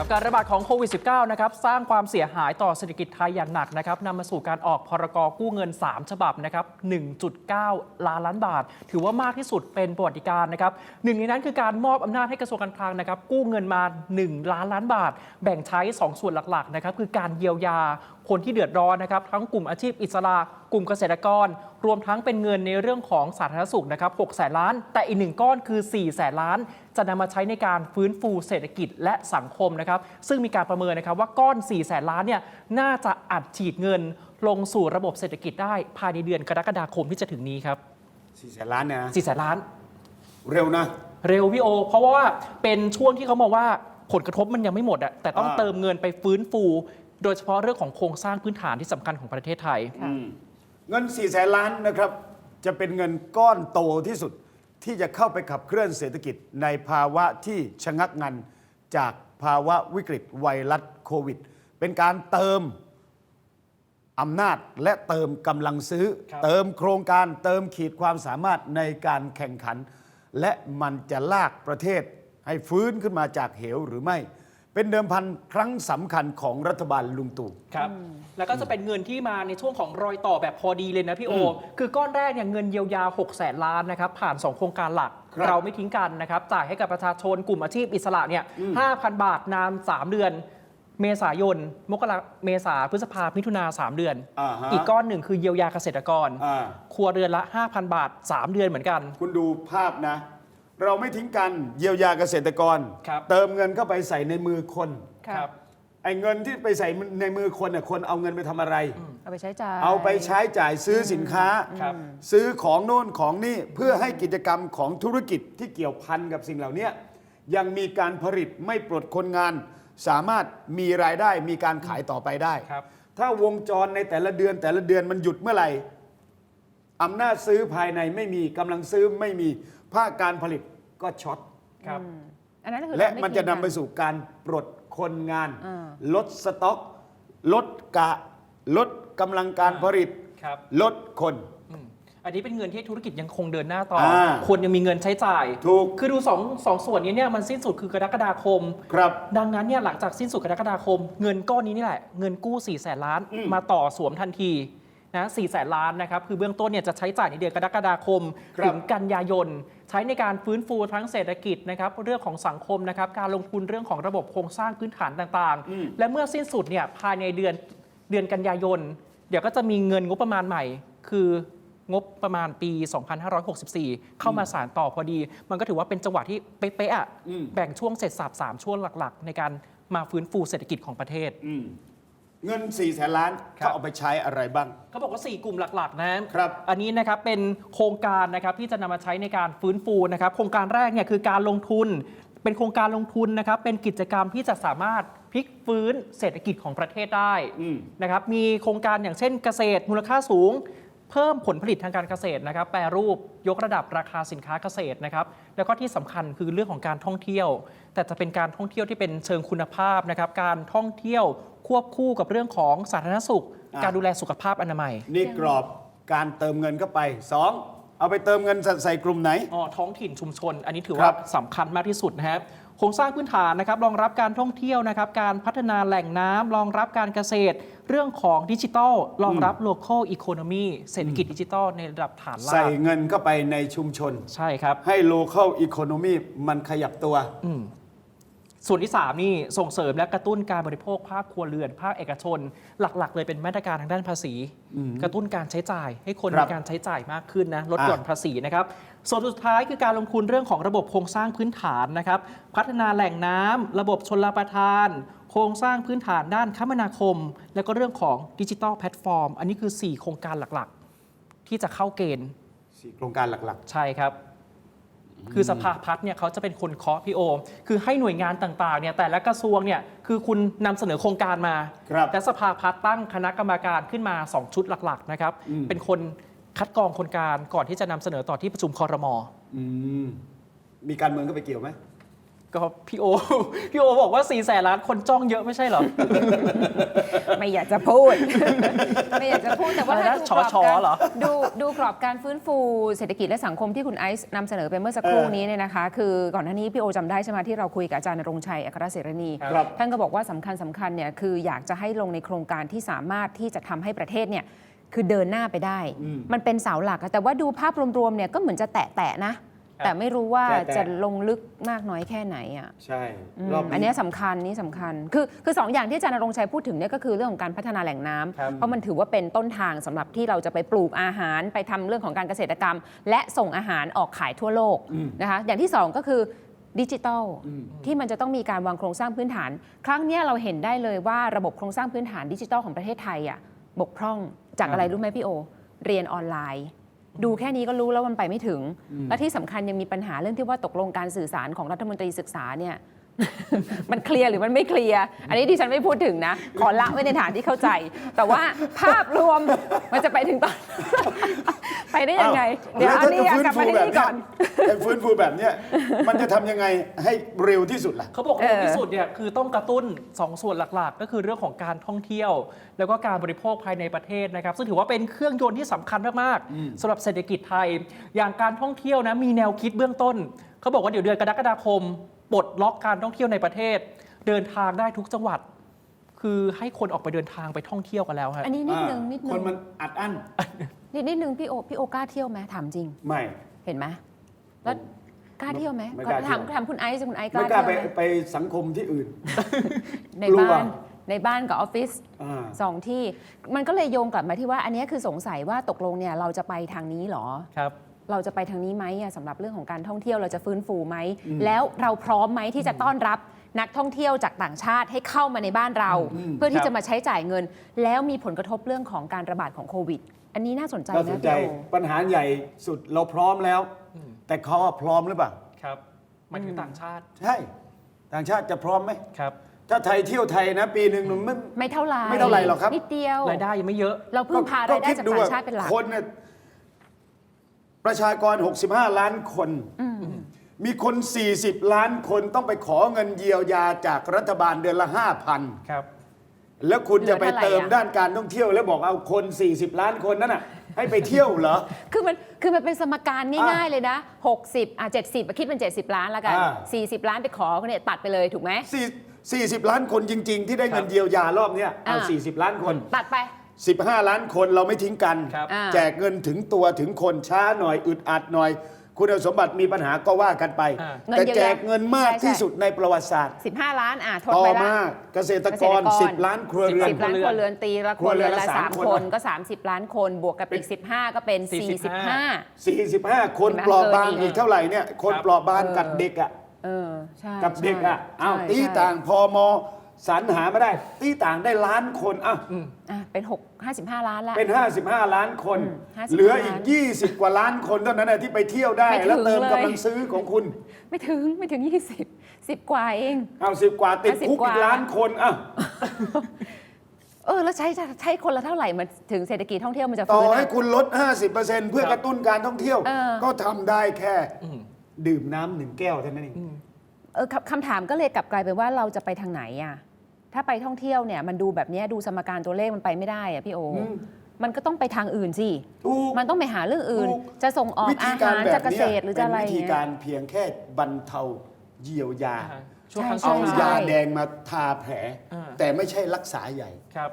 ครับการระบาดของโควิด -19 นะครับสร้างความเสียหายต่อเศรษฐกิจไทยอย่างหนักนะครับนำมาสู่การออกพรกกู้เงิน 3 ฉบับนะครับ 1.9 ล้านล้านบาท ถือว่ามากที่สุดเป็นประวัติการนะครับหนึ่งในนั้นคือการมอบอำนาจให้กระทรวงการคลังนะครับกู้เงินมา 1 ล้านล้านบาท แบ่งใช้ 2 ส่วนหลักๆนะครับคือการเยียวยา คนที่เดือดร้อนนะครับทั้งกลุ่มอาชีพอิสระ กลุ่มเกษตรกร รวมทั้งเป็นเงินในเรื่องของสาธารณสุขนะครับ6แสนล้าน แต่อีกหนึ่งก้อนคือ 4 แสนล้าน จะนำมาใช้ในการฟื้นฟูเศรษฐกิจและสังคมนะครับซึ่งมีการประเมินนะครับว่าก้อน 4 แสนล้านเนี่ยน่าจะอัดฉีดเงิน ลงสู่ระบบเศรษฐกิจได้ภายในเดือนกรกฎาคมที่จะถึงนี้ครับสี่แสนล้านเนี่ยนะ4แสนล้าน เร็วนะเร็วพี่โอ เพราะว่าเป็นช่วงที่เขามองว่าผลกระทบมันยังไม่หมดอะแต่ต้องอ่าเติมเงินไปฟื้นฟู โดยเฉพาะเรื่องของโครงสร้างพื้นฐานที่สำคัญของประเทศไทยอืมเงิน4ี่แสนล้านนะครับ จะเป็นเงินก้อนโตที่สุดที่จะเข้าไปขับเคลื่อนเศรษฐกิจในภาวะที่ชะงักงันจากภาวะวิกฤตไวรัสโควิด เป็นการเติมอำนาจและเติมกำลังซื้อครับเติมโครงการเติมขีดความสามารถในการแข่งขัน และมันจะลากประเทศให้ฟื้นขึ้นมาจากเหวหรือไม่ เป็นเดิมพันครั้งสำคัญของรัฐบาลลุงตู่ ครับ แล้วก็จะเป็นเงินที่มาในช่วงของรอยต่อแบบพอดีเลยนะพี่โอคือก้อนแรกเนี่ยเงินเยียวยา 6 แสนล้านนะครับ ผ่าน 2 โครงการหลัก ครับเราไม่ทิ้งกันนะครับจ่ายให้กับประชาชนกลุ่มอาชีพอิสระเนี่ย5,000 บาทนาน 3 เดือน เมษายน มกราเมษาพฤษภามิถุนา3เดือนอ่าฮะอีกก้อนหนึ่งคือเยียวยาเกษตรกร อ่าครัวเรือนละ 5,000 บาท 3 เดือนเหมือนกัน คุณดูภาพนะ เราไม่ทิ้งกันเยียวยาเกษตรกร ครับ เติมเงินเข้าไปใส่ในมือคนครับ ไอ้เงินที่ไปใส่ในมือคนน่ะคนเอาเงินไปทำอะไร เอาไปใช้จ่ายเอาไปใช้จ่ายซื้อสินค้า ครับ ซื้อของโน่นของนี่เพื่อให้กิจกรรมของธุรกิจที่เกี่ยวพันกับสิ่งเหล่านี้ยังมีการผลิตไม่ปลดคนงาน สามารถมีรายได้มีการขายต่อไปได้ ครับ ถ้าวงจรในแต่ละเดือนแต่ละเดือนมันหยุดเมื่อไหร่อำนาจซื้อภายในไม่มีกำลังซื้อไม่มีภาคการผลิต ก็ช็อตครับอันนั้นคือและเราด้มันจะนำไปทิ้งกัสู่การปลดคนงาน อ่า ลดสต็อก ลดกะ ลดกำลังการผลิต ครับลดคน อืมอันนี้เป็นเงินที่ธุรกิจยังคงเดินหน้าต่ออา ควรยังมีเงินใช้จ่าย ถูกคือดูสองสองส่วนนี้เนี่ยมันสิ้นสุดคือกรกฎาคม ครับ ดังนั้นเนี่ยหลังจากสิ้นสุดกรกฎาคม เงินก้อนนี้นี่แหละ เงินกู้4ี่แสนล้านอืม มาต่อสวมทันทีนะสี่แสนล้านนะครับ คือเบื้องต้นเนี่ยจะใช้จ่ายในเดือนกรกฎาคม ครับถึงกันยายน ใช้ในการฟื้นฟูทั้งเศรษฐกิจนะครับเรื่องของสังคมนะครับการลงทุนเรื่องของระบบโครงสร้างพื้นฐานต่างอืม ๆ และเมื่อสิ้นสุดเนี่ยภายในเดือนเดือนกันยายน เดี๋ยวก็จะมีเงินงบประมาณใหม่ คืองบประมาณปี 2564 เข้ามาสารต่อพอดี มันก็ถือว่าเป็นจังหวะที่เป๊ะๆอะอืม แบ่งช่วงเสร็จสับสามช่วงหลักๆ ในการมาฟื้นฟูเศรษฐกิจของประเทศ อืม เงิน4ี่แสนล้านครับ เขาเอาไปใช้อะไรบ้าง เขาบอกว่า 4 กลุ่มหลัก ๆ นะครับ อันนี้นะครับเป็นโครงการนะครับที่จะนำมาใช้ในการฟื้นฟูนะครับ โครงการแรกเนี่ยคือการลงทุน เป็นโครงการลงทุนนะครับ เป็นกิจกรรมที่จะสามารถพลิกฟื้นเศรษฐกิจของประเทศได้อืม นะครับ มีโครงการอย่างเช่นเกษตรมูลค่าสูง เพิ่มผลผลิตทางการเกษตรนะครับ แปรรูปยกระดับราคาสินค้าเกษตรนะครับ แล้วก็ที่สำคัญคือเรื่องของการท่องเที่ยว แต่จะเป็นการท่องเที่ยวที่เป็นเชิงคุณภาพนะครับ การท่องเที่ยวควบคู่กับเรื่องของสาธารณสุขอะการดูแลสุขภาพอนามัย นี่กรอบการเติมเงินเข้าไปสองเอาไปเติมเงินใส่กลุ่มไหนอ๋อท้องถิ่นชุมชน อันนี้ถือครัว่าบสำคัญมากที่สุดนะครับ โครงสร้างพื้นฐานนะครับรองรับการท่องเที่ยวนะครับการพัฒนาแหล่งน้ำรองรับการเกษตร เรื่องของดิจิทัลรองรับ local economy เศรษฐกิจดิจิทัลในระดับฐานล่าใส่งเงินเข้าไปในชุมชน ใช่ครับ ให้ local economy มันขยับตัวอืม ส่วนที่ 3 นี่ส่งเสริมและกระตุ้นการบริโภคภาคครัวเรือน ภาคเอกชน หลักๆ เลยเป็นมาตรการทางด้านภาษี กระตุ้นการใช้จ่าย ให้คนครัมีบการใช้จ่ายมากขึ้นนะลดอะหย่อนภาษีนะครับส่วนสุดท้ายคือการลงทุนเรื่องของระบบโครงสร้างพื้นฐานนะครับพัฒนาแหล่งน้ำระบบชนประทาน โครงสร้างพื้นฐานด้านคมนาคม แล้วก็เรื่องของดิจิทัลแพลตฟอร์ม อันนี้คือ 4 โครงการหลักๆ ที่จะเข้าเกณฑ์สี่โครงการหลักใช่ครับ คือสภาพัฒน์เนี่ยเขาจะเป็นคนเคาะพี่โอม คือให้หน่วยงานต่างๆเนี่ยแต่ละกระทรวงเนี่ยคือคุณนำเสนอโครงการมา ครับและสภาพัฒน์ตั้งคณะกรรมการขึ้นมา 2 ชุดหลักๆนะครับ อืม เป็นคนคัดกรองโครงการก่อนที่จะนำเสนอต่อที่ประชุมคอรมอๆอืมมีการเมืองก็ไปเกี่ยวไหม ก็พี่โอ พี่โอบอกว่า4ี่แสนล้านคนจ้องเยอะไม่ใช่เหรอ ไม่อยากจะพูด ไม่อยากจะพูดแต่ว่าอะไรถ้านะดูกรอบชอการเหรอดูดูกรอบการฟื้นฟูเศรษฐกิจและสังคมที่คุณไอซ์นำเสนอไปเมื่อสักครู่เออนี้เนี่ยนะคะ คือก่อนหน้านี้พี่โอจำได้ใช่ไหมที่เราคุยกับอาจารย์นรงค์ชัยอัครเสรณี ครับ ท่านก็บอกว่าสำคัญสำคัญเนี่ยคืออยากจะให้ลงในโครงการที่สามารถที่จะทำให้ประเทศเนี่ยคือเดินหน้าไปได้ มันเป็นเสาหลักอะแต่ว่าดูภาพรวมๆเนี่ยก็เหมือนจะแตะๆนะ แต่ไม่รู้ว่าแตะๆจะลงลึกมากน้อยแค่ไหนอะ ใช่ อืมรอบอันนี้เนี้ยสำคัญนี่สำคัญ คือคือสองอย่างที่อาจารย์นรงค์ชัยพูดถึงเนี่ยก็คือเรื่องของการพัฒนาแหล่งน้ำครับ เพราะมันถือว่าเป็นต้นทางสำหรับที่เราจะไปปลูกอาหารไปทำเรื่องของการเกษตรกรรม และส่งอาหารออกขายทั่วโลกนะคะอย่างที่สองก็คือดิจิทัลที่มันจะต้องมีการวางโครงสร้างพื้นฐาน ครั้งเนี้ยเราเห็นได้เลยว่าระบบโครงสร้างพื้นฐานดิจิทัลของประเทศไทยอะบกพร่องจากอะไรรู้ไหมพี่โอ เรียนออนไลน์ ดูแค่นี้ก็รู้แล้วมันไปไม่ถึง และที่สำคัญยังมีปัญหาเรื่องที่ว่าตกลงการสื่อสารของรัฐมนตรีศึกษาเนี่ย มันเคลียร์หรือมันไม่เคลียร์ อันนี้ดิฉันไม่พูดถึงนะ ขอละไว้ในฐานที่เข้าใจ แต่ว่าภาพรวมมันจะไปถึงตอน ไปได้ยังไง เดี๋ยวเอานี่กลับมาที่นี่ก่อนไอ้ฟื้นฟูแบบเนี้ยมันจะทำยังไงให้เร็วที่สุดล่ะเขาบอกเอเร็วอที่สุดเนี่ยคือต้องกระตุ้น 2 ส่วนหลักๆ ก็คือเรื่องของการท่องเที่ยว แล้วก็การบริโภคภายในประเทศนะครับ ซึ่งถือว่าเป็นเครื่องยนต์ที่สำคัญมากๆสำหรับเศรษฐกิจไทย อย่างการท่องเที่ยวนะมีแนวคิดเบื้องต้นเขาบอกว่าเดี๋ยวเดือนกรกฎาคม ปลดล็อกการท่องเที่ยวในประเทศ เดินทางได้ทุกจังหวัด คือให้คนออกไปเดินทางไปท่องเที่ยวกันแล้วฮะ อันนี้นิดนึงนิดนึคนงมันอัดอั้นนิดนิดนึงพี่โอพี่โอกล้าเที่ยวไหมถามจริง ไม่ เห็นไหมแล้วกล้าเที่ยวไหมไม่กล้าเที่ยว ถามถามคุณไอซ์สิคุณไอซ์กไม่ล้ากล้าเที่ยวไปไหมไปสังคมที่อื่น ในกลัว บ้านในบ้านกับออฟฟิศ อ่า สองที่มันก็เลยโยงกลับมาที่ว่าอันเนี้ยคือสงสัยว่าตกลงเนี่ยเราจะไปทางนี้เหรอ ครับ เราจะไปทางนี้ไหมอะสำหรับเรื่องของการท่องเที่ยวเราจะฟื้นฟูไหม แล้วเราพร้อมไหมที่จะต้อนรับนักท่องเที่ยวจากต่างชาติให้เข้ามาในบ้านเราเพื่อคที่รับจะมาใช้จ่ายเงิน แล้วมีผลกระทบเรื่องของการระบาดของโควิด อันนี้น่าสนใจเราสนะนใจพี่โอ ปัญหาใหญ่สุดเราพร้อมแล้ว แต่เขาอะพร้อมหรือเปล่า ครับหมันถึงต่างชาติใช่ ต่างชาติจะพร้อมไหม ครับ ถ้าไทยเที่ยวไทยนะ ปีหนึ่งมันไม่ ไม่เท่าไหร่ไม่เท่าไหร่หรอกครับ นิดเดียว รายได้ยังไม่เยอะ เราพึ่งพารายได้จากต่างชาติเป็นหลัก คนเนี่ย ประชากร 65 ล้านคน มีคน 40 ล้านคนต้องไปขอเงินเยียวยาจากรัฐบาลเดือนละ 5,000 ครับ แล้วคุณจะไปเหลือเท่าไหร่เติมอะด้านการท่องเที่ยว แล้วบอกเอาคน 40 ล้านคนนั้นน่ะ ให้ไปเที่ยวเหรอ คือมันคือมันเป็นสมการง่ายๆเลยนะ 60อะ70อะคิดเป็น 70 ล้านแล้วกัน อ่า 40 ล้านไปขอเขาเนี่ยตัดไปเลยถูกไหม4 40 ล้านคนจริง ๆ ที่ได้เงินครับเยียวยารอบเนี้ยเอา อ่า 40 ล้านคน ตัดไป 15 ล้านคนเราไม่ทิ้งกัน ครับ อ่า แจกเงินถึงตัวถึงคนช้าหน่อยอึดอัดหน่อย คุณสมบัติมีปัญหาก็ว่ากันไป อ่าเงินแต่เยียวยาแจกเงินมากใช่ใช่ที่สุดในประวัติศาสตร์ 15 ล้านอะทดต่อไปละ มาเกษตรกร10 ล้านครัวเรือน10ล้านครัวเรือนตีละคครัรัววเรืเรืออนนละละสาม3คนคนก็ 30 ล้านคนบวกกับอีก 15 ก็เป็น 45 45คนเห็นไหมเปลอบางเกินอีกอีกเท่าไหร่เนี่ยคนครับ เปลอบางเออกับเด็กอะ เออ ใช่กับเด็กอะใช่อ้าวใช่ตีใช่ ต่างพอม สรรหาไม่ได้ตีต่างได้ล้านคนอะอะเป็น6 55 ล้านแล้ว เป็น 55 ล้านคน อืม55เหลืออีก ล้าน20 กว่าล้านคนเท่านั้นนะที่ไปเที่ยวได้ ไม่ถึงแล้วเติมเลย กำลังซื้อของคุณ ไม่ถึงไม่ถึง 20 10 กว่าเอง เอาสิบกว่าติด50คุกกว่าอีกล้านคนอะเออ แล้วใช้ใช้คนละเท่าไหร่มันถึงเศรษฐกิจท่องเที่ยวมันจะต่อฟื้นให้อะ คุณลด 50%เพื่อกระตุ้นการท่องเที่ยว เออ ก็ทำได้แค่ ดื่มน้ำหนึ่งแก้วเท่านั้นเอง เออคำคำถามก็เลยกลับกลายเป็นว่าเราจะไปทางไหนอะ ถ้าไปท่องเที่ยวเนี่ยมันดูแบบเนี้ยดูสมการตัวเลขมันไปไม่ได้อะพี่โออมันก็ต้องไปทางอื่นสิ ถูก มันต้องไปหาเรื่องอื่น ถูก จะส่งออกวิธีอาการหารแบจะบเกเนี้ษยตรหรือจะอะไรเป็นวิธีเงี้การยเพียงแค่บรรเทาเยียวยา อ่าช่วงใช่ครั้งใช่เอาสุดท้ยาย แดงมาทาแผล อ่า แต่ไม่ใช่รักษาใหญ่ ครับ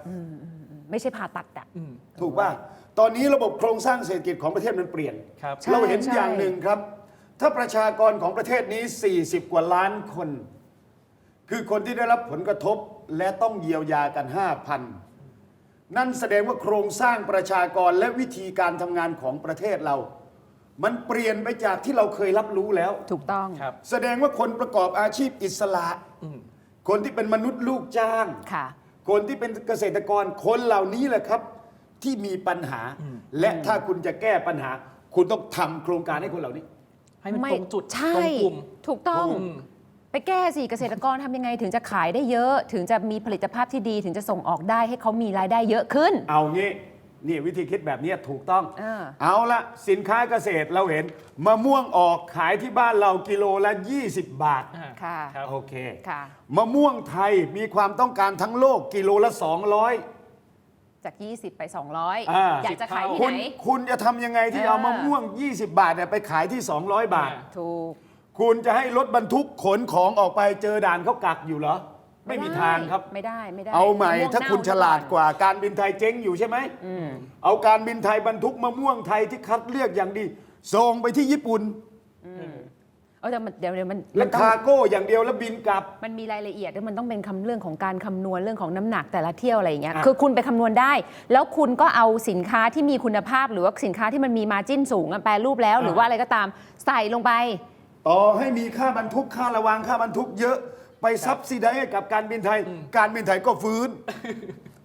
ไม่ใช่ผ่าตัดอะอืมถูกป่ะ ตอนนี้ระบบโครงสร้างเศรษฐกิจของประเทศมันเปลี่ยน ครับ ใช่เราเห็นใช่ อย่างหนึ่งครับ ถ้าประชากรของประเทศนี้ 40 กว่าล้านคน คือคนที่ได้รับผลกระทบ และต้องเยียวยากัน 5,000 นั่นแสดงว่าโครงสร้างประชากรและวิธีการทำงานของประเทศเรา มันเปลี่ยนไปจากที่เราเคยรับรู้แล้ว ถูกต้องครับ แสดงว่าคนประกอบอาชีพอิสระอืมคนที่เป็นมนุษย์ลูกจ้าง ค่ะ คนที่เป็นเกษตรกรคนเหล่านี้แหละครับ ที่มีปัญหา และถ้าคุณจะแก้ปัญหา คุณต้องทำโครงการให้คนเหล่านี้ ให้มันไม่ตรงจุดใช่ตรงกลุ่ม ถูกต้องอืมไป แก้สิเกษตรกรทำยังไงถึงจะขายได้เยอะ ถึงจะมีผลิตภาพที่ดีถึงจะส่งออกได้ให้เขามีรายได้เยอะขึ้น เอางี้นี่วิธีคิดแบบนี้ถูกต้อง เออ เอาละสินค้าเกษตรเราเห็นมะม่วงออกขายที่บ้านเรากิโลละ 20 บาท อ่าค่ะครับ โอเค ค่ะ มะม่วงไทยมีความต้องการทั้งโลกกิโลละ 200 จาก 20 ไปอ่า200อยากจะขายที่คุไหณน คุณจะทำยังไงที่เออ เอามะม่วง 20 บาทเนี่ยไปขายที่ 200 บาท ถูก คุณจะให้รถบรรทุกขนของออกไปเจอด่านเขากักอยู่เหรอ ไม่มีทางครับ ไม่ได้ไม่ได้เอาใหม่ะวงถ้าคุณเน่ฉลาดกว่าการบินไทยเจ๊งอยู่ใช่ไหม อืมเอาการบินไทยบรรทุกมะม่วงไทยที่คัดเลือกอย่างดีส่งไปที่ญี่ปุ่นเออแต่มันเดี๋ยวเดี๋ยวมันและมันต้องคาร์โก้อย่างเดียวแล้วบินกลับ มันมีรายละเอียดด้วยมันต้องเป็นคำเรื่องของการคำนวณเรื่องของน้ำหนักแต่ละเที่ยวอะไรอย่างเงี้ยอะ คือคุณไปคำนวณได้ แล้วคุณก็เอาสินค้าที่มีคุณภาพหรือว่าสินค้าที่มันมีมาจิ้นสูงอะแปรรูปแล้ว หรือว่าอะไรก็ตามใส่ลงไป ต่อให้มีค่าบรรทุกค่าระวังค่าบรรทุกเยอะไปซับซิไดให้กับการบินไทย การบินไทยก็ฟื้น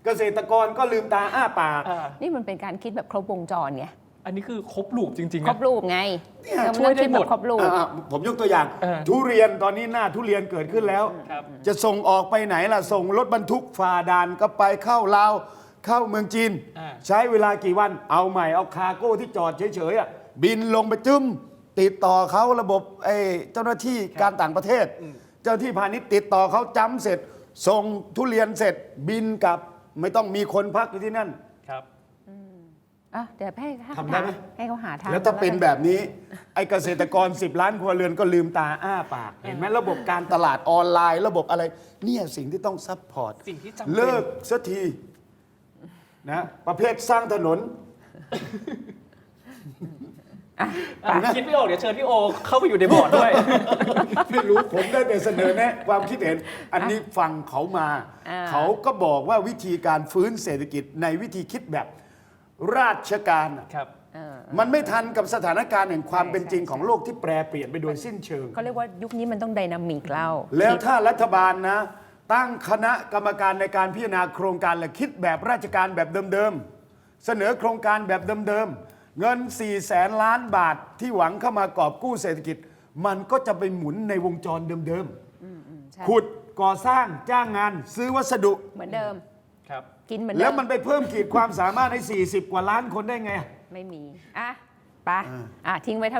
เกษตรกรก็ลืมตาอ้าปากอ่านี่มันเป็นการคิดแบบครบวงจรไงอันนี้คือครบลูปจริงๆครนะ บรูปไงเนี่ยเออมันช่วยต้องคิดได้หแบมดบครบรูป อะผมยกตัวอย่าง เออ ทุเรียนตอนนี้หน้าทุเรียนเกิดขึ้นแล้ว ครับ จะส่งออกไปไหนล่ะ ส่งรถบรรทุกฝ่าด่านก็ไปเข้าลาว เข้าเมืองจีน อ่า ใช้เวลากี่วันเอาใหม่เอาคาร์โก้ที่จอดเฉยๆอะบินลงไปจึ้ม ติดต่อเขาระบบไอ้เจ้าหน้าที่การต่างประเทศ เจ้าหน้าที่พาณิชย์ติดต่อเขาจำเสร็จ ส่งทุเรียนเสร็จบินกลับ ไม่ต้องมีคนพักอยู่ที่นั่น ครับ อะเดี๋ยวให้ให้ทำได้ไหม ให้เขาหาทางแล้วถ้าเป็นกัแบบนี้ ไอ้เกษตรกร 10 ล้านครัวเรือนก็ลืมตาอ้าปาก เห็นไหมระบบการตลาดออนไลน์ ระบบอะไร เนี่ยสิ่งที่ต้องซัพพอร์ตสิ่งที่จำเป็น เลิกสักทีนะประเภทสร้างถนน อะอะคิดไม่ออกเดี๋ยวเชิญพี่โอเข้าไปอยู่ในบอร์ดด้วย ไม่รู้ผมได้แต่เสนอแนะความคิดเห็น อันนี้ฟังเขามา อ่า เขาก็บอกว่าวิธีการฟื้นเศรษฐกิจในวิธีคิดแบบราชการน่ะครับ เออมันไม่ทันกับสถานการณ์แห่งความใช่เป็นจริงใช่ของโลกที่แปรเปลี่ยนไปโดยสิ้นเชิง เขาเรียกว่ายุคนี้มันต้องไดนามิกเล่าแล้วถ้ารัฐบาลนะ ตั้งคณะกรรมการในการพิจารณาโครงการและคิดแบบราชการแบบเดิมๆ เสนอโครงการแบบเดิมๆ เงิน4แสนล้านบาทที่หวังเข้ามากอบกู้เศรษฐกิจ มันก็จะไปหมุนในวงจรเดิมใช่ๆ ขุดก่อสร้างจ้างงาน ซื้อวัสดุ เหมือนเดิม ครับ กินเหมือนเดิแล้วมมันไปเพิ่มขีดความสามารถใน40 กว่าล้านคนได้ไง ไม่มี อะ ไป อะ ทิ้งไว้เท่า